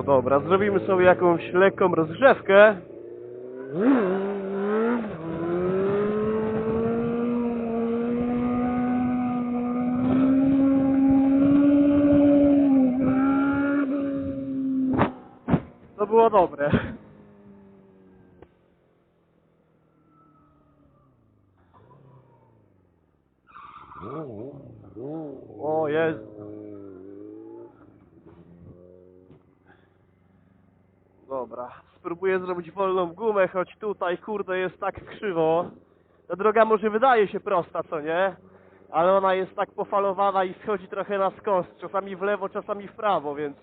No dobra, zrobimy sobie jakąś lekką rozgrzewkę. To było dobre. O jest. Dobra, spróbuję zrobić wolną gumę, choć tutaj kurde jest tak krzywo. Ta droga może wydaje się prosta, co nie? Ale ona jest tak pofalowana i schodzi trochę na skos, czasami w lewo, czasami w prawo, więc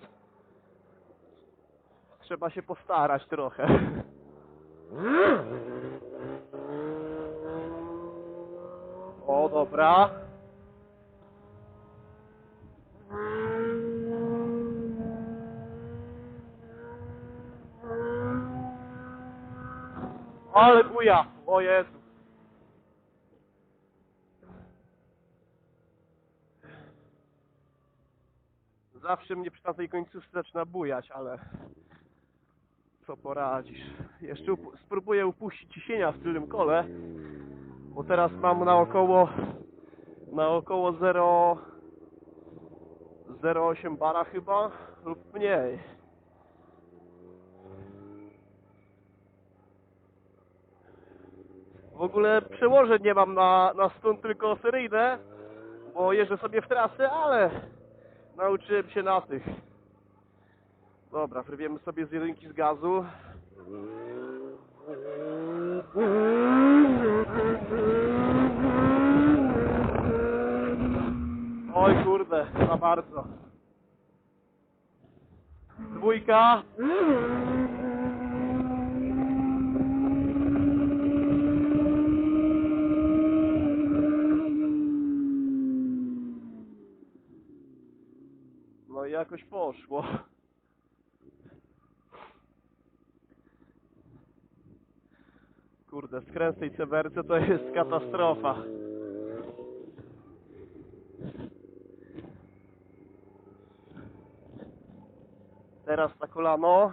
trzeba się postarać trochę. O, dobra. Ale buja! O Jezu! Zawsze mnie przy tamtej końcówce zaczyna bujać, ale co poradzisz. Jeszcze upu- spróbuję upuścić ciśnienia w tylnym kole, bo teraz mam na około na około 0 0,8 bara chyba lub mniej. W ogóle przełożeń nie mam na, na stun tylko seryjne, bo jeżdżę sobie w trasy, ale nauczyłem się na tych. Dobra, wrywiemy sobie z jedynki z gazu. Oj kurde, za bardzo. Dwójka. No i jakoś poszło. Kurde, skręt tej ceberce to jest katastrofa. Teraz na kolano.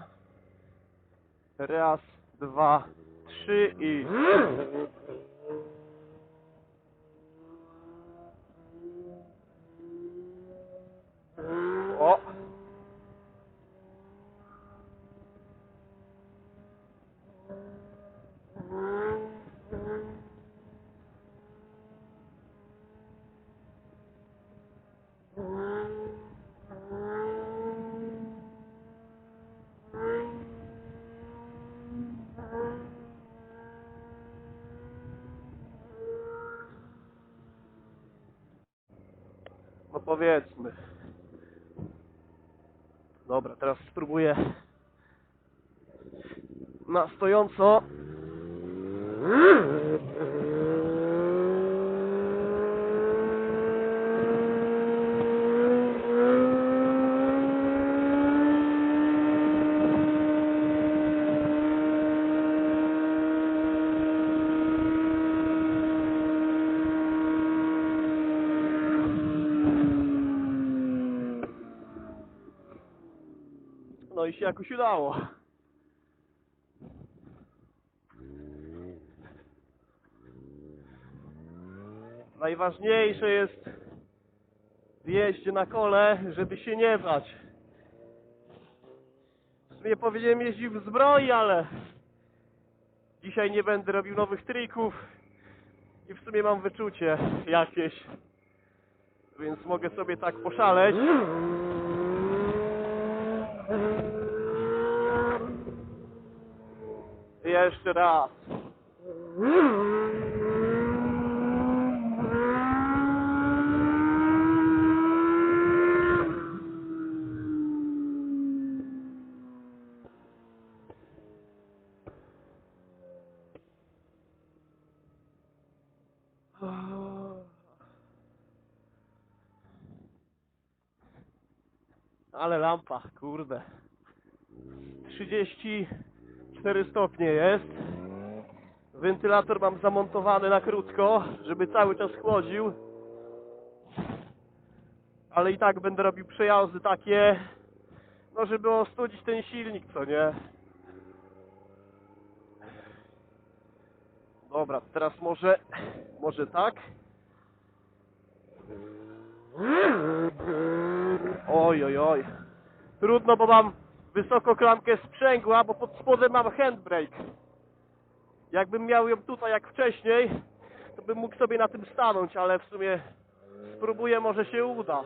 Raz, dwa, trzy i... O! No powiedzmy. Dobra, teraz spróbuję na stojąco. No i się jakoś udało. Najważniejsze jest w jeździe na kole, żeby się nie bać. W sumie powinienem jeździć w zbroi, ale dzisiaj nie będę robił nowych trików i w sumie mam wyczucie jakieś, więc mogę sobie tak poszaleć. Jeszcze raz. Ale lampa, kurde. 34 stopnie jest. Wentylator mam zamontowany na krótko, żeby cały czas chłodził. Ale i tak będę robił przejazdy takie No, żeby ostudzić ten silnik, co nie? Dobra, teraz może... Może tak? Oj, oj, oj. Trudno, bo mam wysoko klamkę sprzęgła, bo pod spodem mam handbrake. Jakbym miał ją tutaj jak wcześniej, to bym mógł sobie na tym stanąć, ale w sumie spróbuję, może się uda.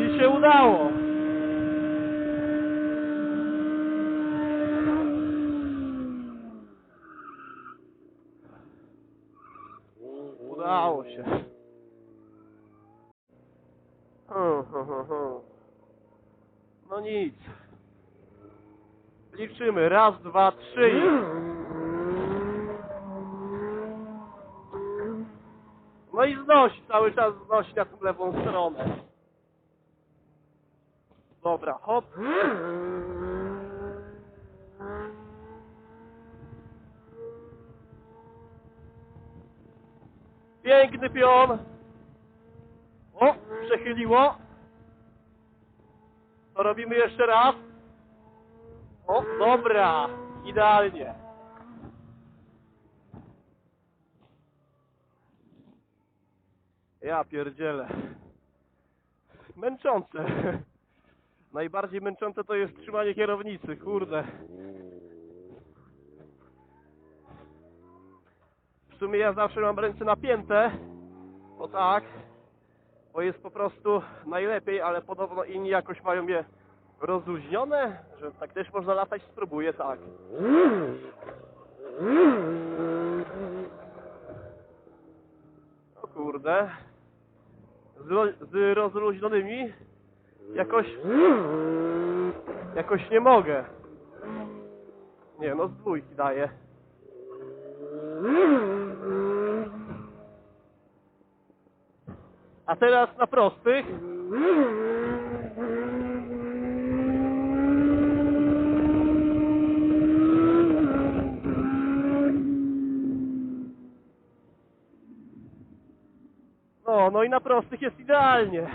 I się udało. Udało się. No nic. Liczymy. Raz, dwa, trzy. No i znosi, cały czas znosi na tą lewą stronę. Dobra, hop. Piękny pion. O, przechyliło. To robimy jeszcze raz. O, dobra. Idealnie. Ja pierdzielę. Męczące. Najbardziej męczące to jest trzymanie kierownicy, kurde. W sumie ja zawsze mam ręce napięte. O tak. Bo jest po prostu najlepiej, ale podobno inni jakoś mają je rozluźnione, że tak też można latać. Spróbuję tak. O kurde. Z, z rozluźnionymi jakoś jakoś nie mogę. Nie, no z dwójki daję. A teraz na prostych. No, no i na prostych jest idealnie.